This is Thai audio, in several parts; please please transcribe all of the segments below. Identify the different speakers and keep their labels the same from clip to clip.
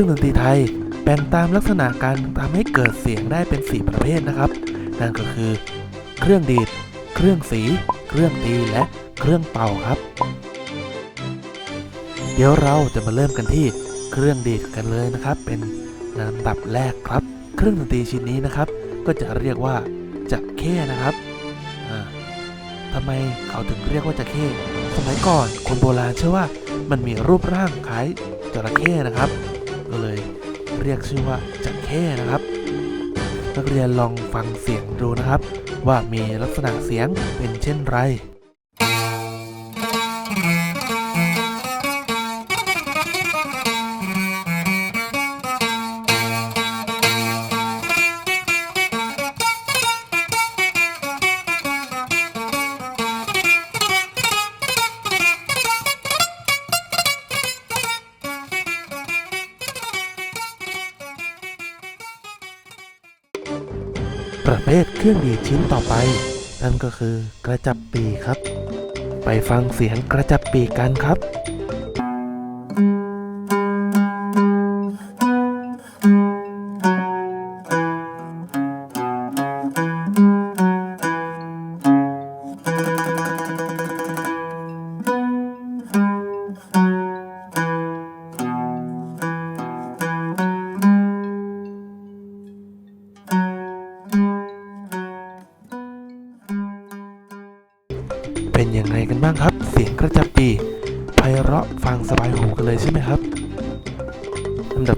Speaker 1: เครื่องดนตรีไทยแบ่งตามลักษณะการทำให้เกิดเสียงได้เป็น 4 ประเภทนะครับ นั่นก็คือ เครื่องดีด เครื่องสี เครื่องตีและเครื่องเป่าครับ เดี๋ยวเราจะมาเริ่มกันที่เครื่องดีดกันเลยนะครับ เป็นลำดับแรกครับ เครื่องดนตรีชิ้นนี้นะครับ ก็จะเรียกว่าจักเข้นะครับอ่าทำไมเขาถึงเรียกว่าจักเข้ สมัยก่อนคนโบราณเชื่อว่ามันมีรูปร่างคล้ายจระเข้นะครับ ก็เลยเรียกชื่อว่าจักเข้นะครับ นักเรียนลองฟังเสียงดูนะครับ ว่ามีลักษณะเสียงเป็นเช่นไร เครื่องดีดชิ้นต่อไป นั่นก็คือกระจับปีครับ ไปฟังเสียงกระจับปีกันครับ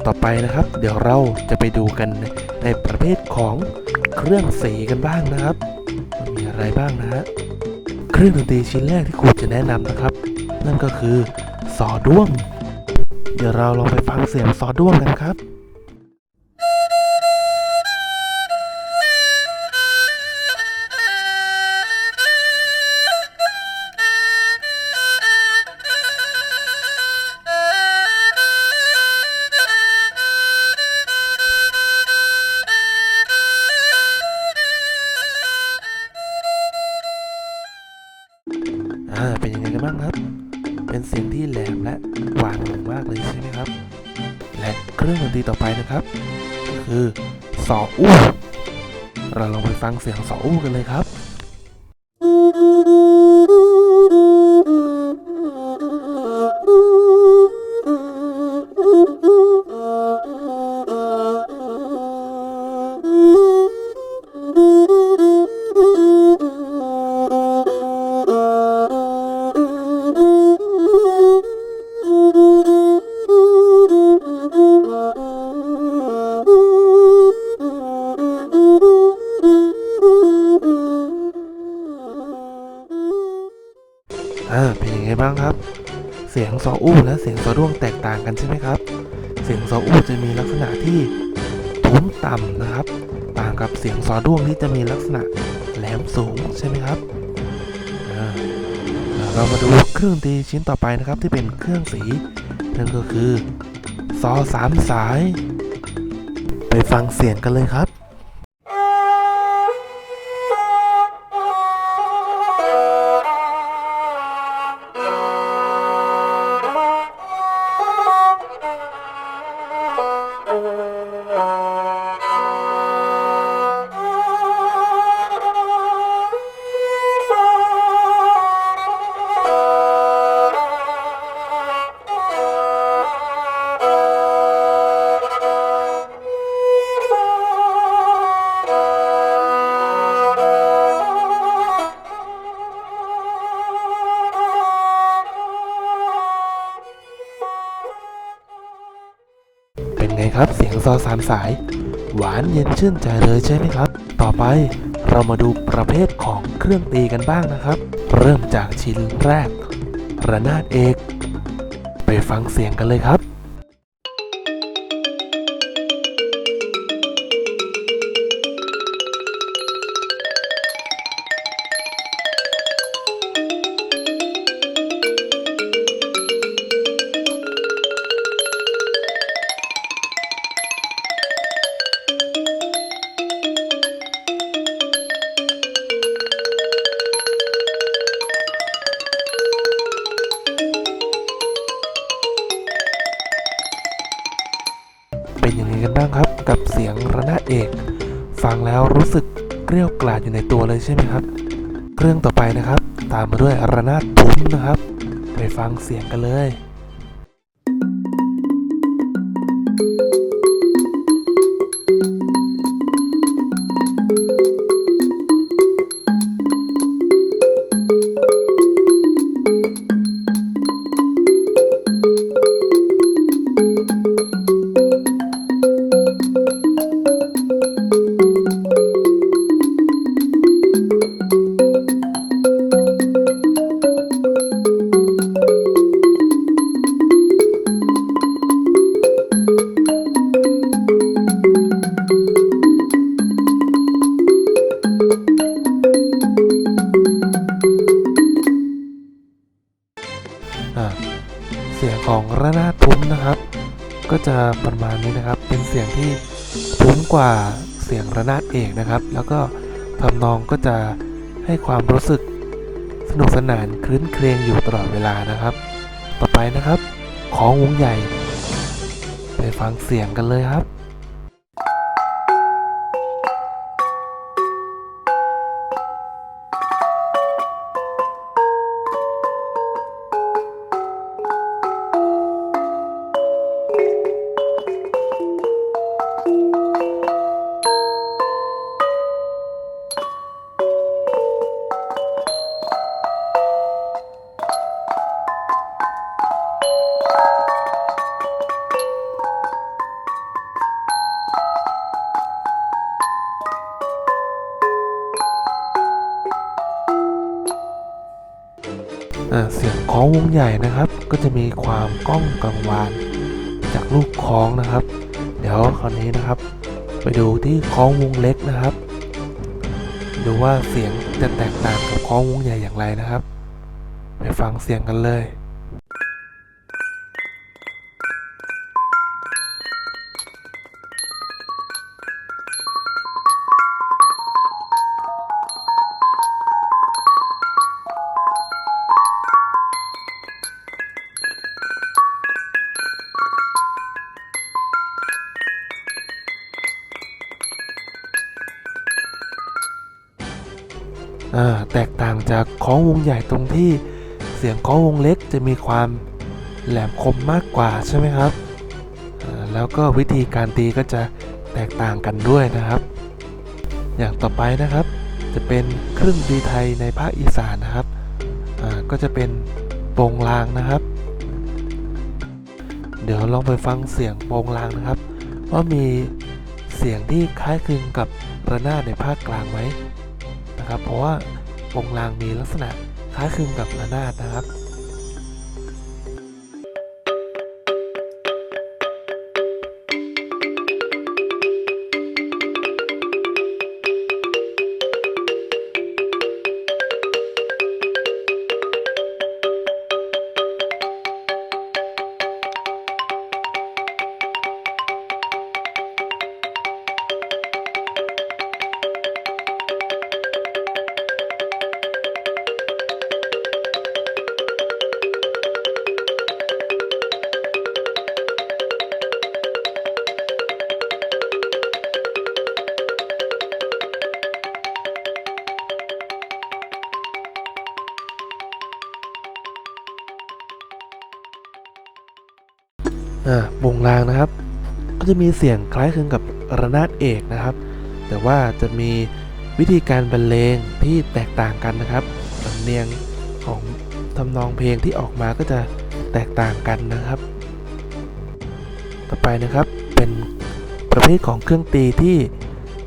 Speaker 1: ต่อไปนะครับ เดี๋ยวเราจะไปดูกันในประเภทของเครื่องสีกันบ้างนะครับ มันมีอะไรบ้างนะฮะเครื่องดนตรีชิ้นแรกที่ครูจะแนะนำนะครับ นั่นก็คือสอด้วง เดี๋ยวเราลองไปฟังเสียงสอด้วงกันครับ อู้กันเลยครับ ซออู้และเสียงซอด้วงแตกต่างกันใช่ไหมครับ เสียงซออู้จะมีลักษณะที่ทุ้มต่ำนะครับ ต่างกับเสียงซอด้วงที่จะมีลักษณะแหลมสูงใช่ไหมครับเรามาดูเครื่องดนตรีชิ้นต่อไปนะครับที่เป็นเครื่องสีนั่นก็คือซอสามสาย ไปฟังเสียงกันเลยครับ ซอสามสาย หวานเย็นชื่นใจเลยใช่ไหมครับ ต่อไปเรามาดูประเภทของเครื่องตีกันบ้างนะครับ เริ่มจากชิ้นแรก ระนาดเอก ไปฟังเสียงกันเลยครับ ใช่ไหมครับ เครื่องต่อไปนะครับ ตามมาด้วยระนาดทุ้มนะครับ ไปฟังเสียงกันเลย จะประมาณนี้นะครับ เป็นเสียงที่ทุ้มกว่าเสียงระนาดเอกนะครับ แล้วก็ทำนองก็จะให้ความรู้สึกสนุกสนานคลื้นเครงอยู่ตลอดเวลานะครับ ต่อไปนะครับ ของวงใหญ่ ไปฟังเสียงกันเลยครับ คล้องวงใหญ่นะครับ ก็จะมีความก้องกังวาน จากลูกคล้องนะครับ เดี๋ยวคราวนี้นะครับ ไปดูที่คล้องวงเล็กนะครับ ดูว่าเสียงจะแตกต่างกับคล้องวงใหญ่อย่างไรนะครับ ไปฟังเสียงกันเลย จากคล้องวงใหญ่ตรงที่เสียงคล้องวงเล็กจะมีความแหลมคมมากกว่าใช่ไหมครับ แล้วก็วิธีการตีก็จะแตกต่างกันด้วยนะครับ อย่างต่อไปนะครับ จะเป็นเครื่องดีไทยในภาคอีสานนะครับ ก็จะเป็นโปงลางนะครับ เดี๋ยวลองไปฟังเสียงโปงลางนะครับ ว่ามีเสียงที่คล้ายคลึงกับระนาดในภาคกลางไหมนะครับ เพราะว่า วงลางมีลักษณะคล้ายคลึงกับระนาดนะครับ อ่าโปงลางนะครับ ก็จะมีเสียงคล้ายคลึงกับระนาดเอกนะครับ แต่ว่าจะมีวิธีการบรรเลงที่แตกต่างกันนะครับสำเนียงของทำนองเพลงที่ออกมาก็จะแตกต่างกันนะครับ ต่อไปนะครับเป็นประเภทของเครื่องตีที่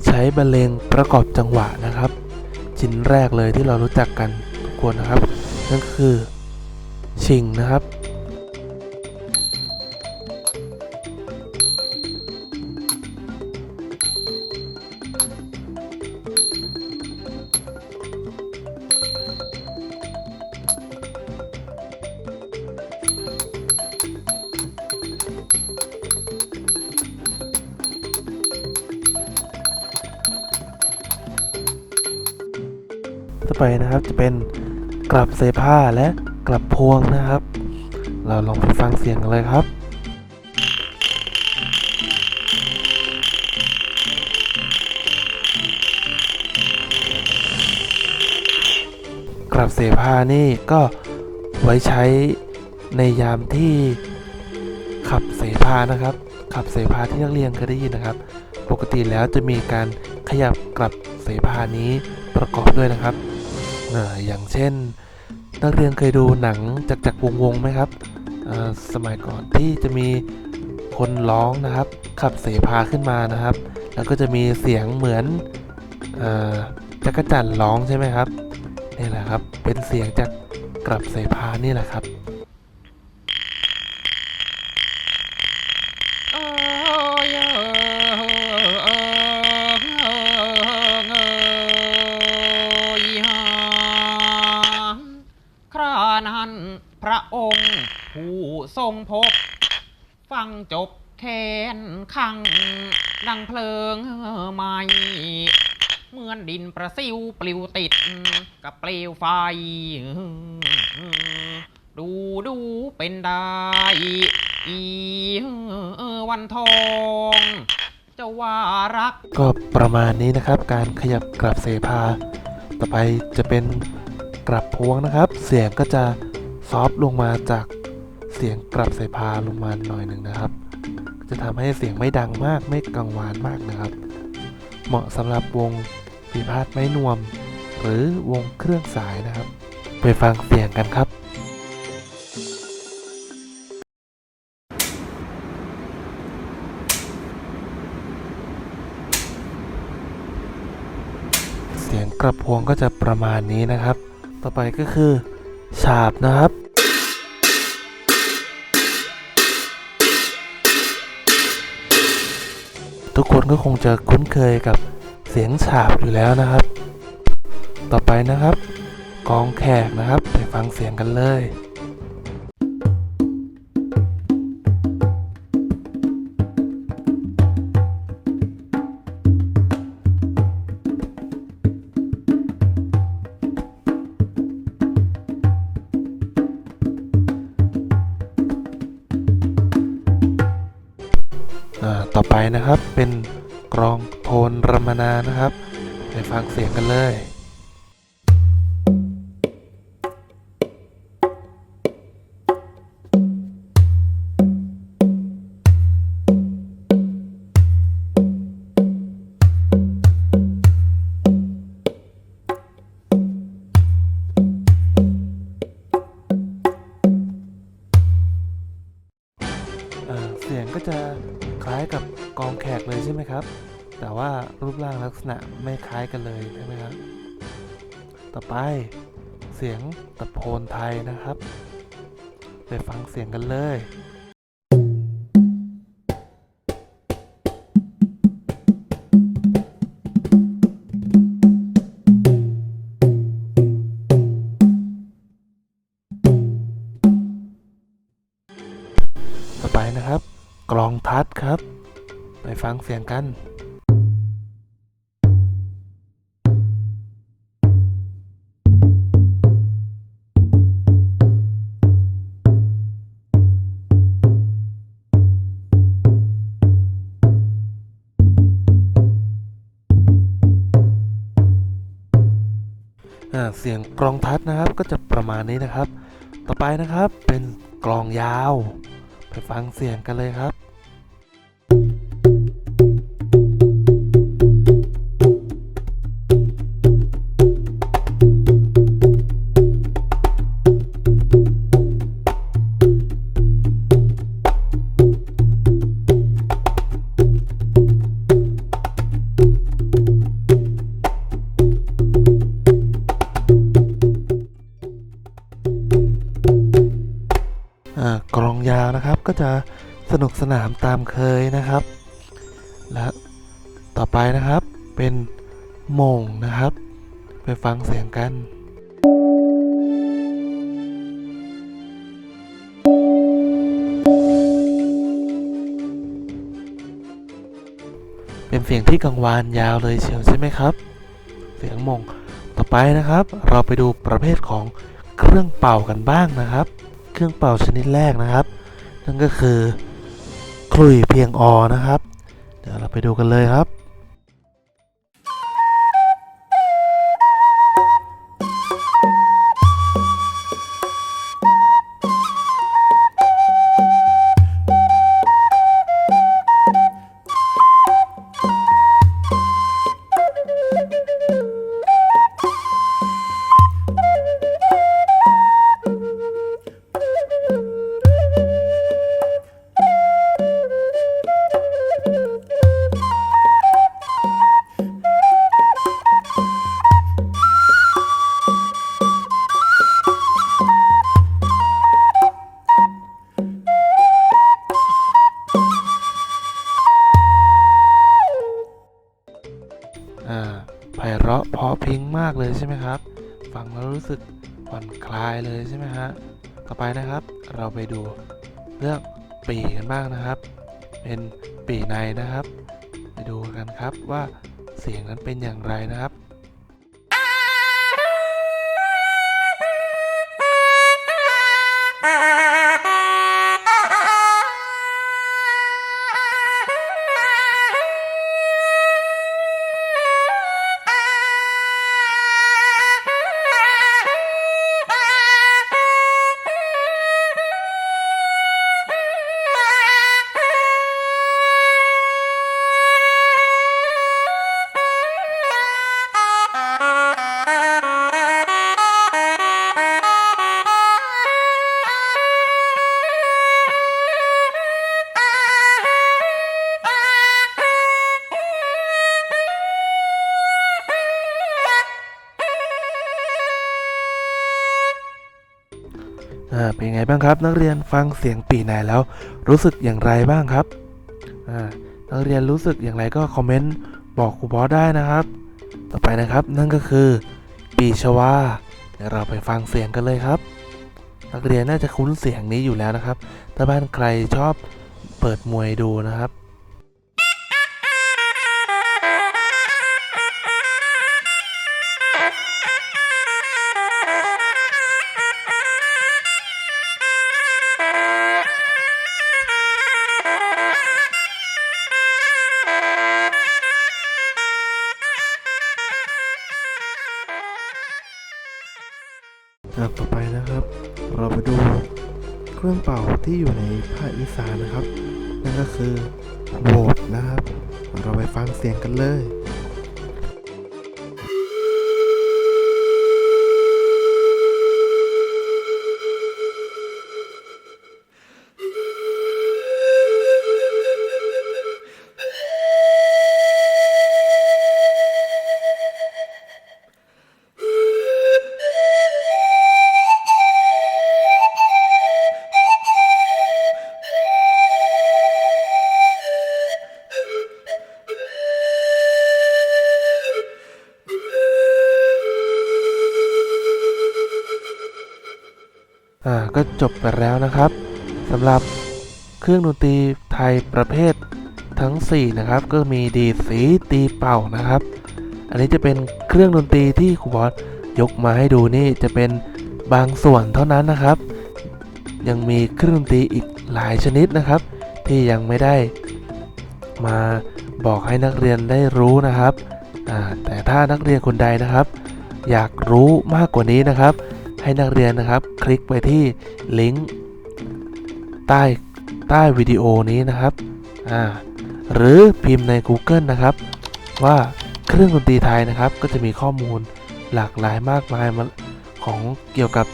Speaker 1: ใช้บรรเลงประกอบจังหวะนะครับ ชิ้นแรกเลยที่เรารู้จักกันทุกคนนะครับ นั่นก็คือชิงนะครับาไปนะครับ จะเป็นกลับเสผ้าและกลับพวงนะครับ เราลองไปฟังเสียงกันเลยครับกลับเสพานี่ก็ไว้ใช้ในยามที่ขับเสพานะครับ ขับเสพาที่นักเรียนเคยได้ยินนะครับ ปกติแล้วจะมีการขยับกลับเสพานี้ประกอบด้วยนะครับ อออย่างเช่น นักเรียนเคยดูหนังจากจากวงวงไหมครับสมัยก่อนที่จะมีคนร้องนะครับ ขับเสภาขึ้นมานะครับ แล้วก็จะมีเสียงเหมือนอจักรจั่นร้องใช่ไหมครับนี่แหละครับเป็นเสียงจากกลับเสภานี่แหละครับ
Speaker 2: งพบ ฟังจบแค้นขัง ดังเพลิงไหมเหมือนดินประซิวปลิวติด กับเปลวไฟ ดูดูเป็นได้อีวันทองจะว่ารัก
Speaker 1: ก็ประมาณนี้นะครับ การขยับกลับเสภาต่อไปจะเป็นกลับพวงนะครับ เสียงก็จะซอฟลงมาจาก เสียงกลับเสภาลงมาหน่อยหนึ่งนะครับ จะทำให้เสียงไม่ดังมากไม่กังวานมากนะครับ เหมาะสำหรับวงปีพาดไม้นวม หรือวงเครื่องสายนะครับ ไปฟังเสียงกันครับเสียงกระพวงก็จะประมาณนี้นะครับ ต่อไปก็คือ ฉาบนะครับ ทุกคนก็คงจะคุ้นเคยกับเสียงฉาบอยู่แล้วนะครับ ต่อไปนะครับ กองแขกนะครับ ไปฟังเสียงกันเลย ษณะไม่คล้ายกันเลยใช่ไหมครับต่อไปเสียงตะโพนไทยนะครับ ไปฟังเสียงกันเลยต่อไปนะครับ กลองทัดครับ ไปฟังเสียงกัน กลองทัดนะครับก็จะประมาณนี้นะครับ ต่อไปนะครับเป็นกลองยาว ไปฟังเสียงกันเลยครับ นุกสนานตามเคยนะครับ และต่อไปนะครับเป็นโมงนะครับ ไปฟังเสียงกันเป็นเสียงที่กังวานยาวเลยเชียวใช่ไหมครับ เสียงโมง ต่อไปนะครับ เราไปดูประเภทของเครื่องเป่ากันบ้างนะครับ เครื่องเป่าชนิดแรกนะครับ นั่นก็คือ คลุยเพียงออนะครับ เดี๋ยวเราไปดูกันเลยครับ ราะเพราะเพลงมากเลยใช่ไหมครับ ฟังแล้วรู้สึกผ่อนคลายเลยใช่ไหมฮะต่อไปนะครับ เราไปดูเรื่องปีกันบ้างนะครับ เป็นปีในนะครับ ไปดูกันครับว่าเสียงนั้นเป็นอย่างไรนะครับ บ้างครับ นักเรียนฟังเสียงปีไหนแล้ว รู้สึกอย่างไรบ้างครับนักเรียนรู้สึกอย่างไรก็คอมเมนต์บอกครูบอสได้นะครับ ต่อไปนะครับนั่นก็คือ ปีชวาเดี๋ยวเราไปฟังเสียงกันเลยครับ นักเรียนน่าจะคุ้นเสียงนี้อยู่แล้วนะครับ ถ้าบ้านใครชอบเปิดมวยดูนะครับ ครับต่อไปนะครับ เราไปดูเครื่องเป่าที่อยู่ในภาคอีสานนะครับ นั่นก็คือโบสนะครับ เราไปฟังเสียงกันเลย อ่าก็จบไปแล้วนะครับสำหรับเครื่องดนตรีไทยประเภททั้ง 4 นะครับ ก็มีดีดสีตีเป่านะครับ อันนี้จะเป็นเครื่องดนตรีที่ครูบอสยกมาให้ดูนี่จะเป็นบางส่วนเท่านั้นนะครับ ยังมีเครื่องดนตรีอีกหลายชนิดนะครับ ที่ยังไม่ได้มาบอกให้นักเรียนได้รู้นะครับแต่ถ้านักเรียนคนใดนะครับ อยากรู้มากกว่านี้นะครับ ให้นักเรียนนะครับ คลิกไปที่ลิงก์ใต้ใต้วิดีโอนี้นะครับอ่าหรือพิมพ์ใน Google นะครับ ว่าเครื่องดนตรีไทยนะครับ ก็จะมีข้อมูลหลากหลายมากมายมาของเกี่ยวกับ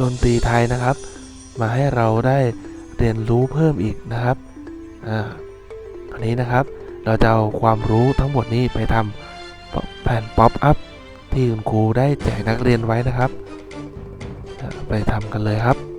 Speaker 1: ดนตรีไทยนะครับ มาให้เราได้เรียนรู้เพิ่มอีกนะครับอ่าอันนี้นะครับเราจะเอาความรู้ทั้งหมดนี้ไปทำแผ่นป๊อปอัพที่คุณครูได้แจกนักเรียนไว้นะครับ ไปทำกันเลยครับ